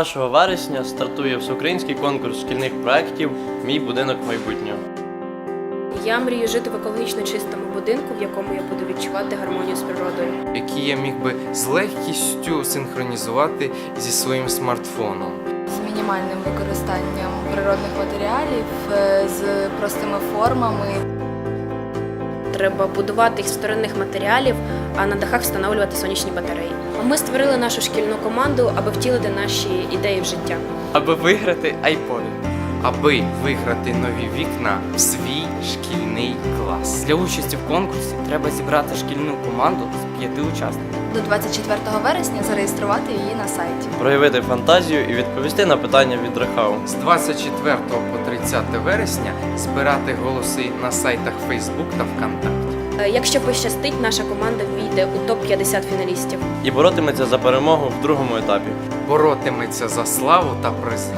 1 вересня стартує всеукраїнський конкурс шкільних проєктів Мій будинок майбутнього. Я мрію жити в екологічно чистому будинку, в якому я буду відчувати гармонію з природою. які я міг би з легкістю синхронізувати зі своїм смартфоном. з мінімальним використанням природних матеріалів, е, з простими формами. Треба будувати їх з вторинних матеріалів, а на дахах встановлювати сонячні батареї. Ми створили нашу шкільну команду, аби втілити наші ідеї в життя. аби виграти айподи. Аби виграти нові вікна в свій шкільний. Для участі в конкурсі треба зібрати шкільну команду з п'яти учасників. До 24 вересня зареєструвати її на сайті. Проявити фантазію і відповісти на питання від Рехау. З 24 по 30 вересня збирати голоси на сайтах Facebook та ВКонтакті. Е, Якщо пощастить, наша команда війде у топ-50 фіналістів. І боротиметься за перемогу в другому етапі. Боротиметься за славу та призи.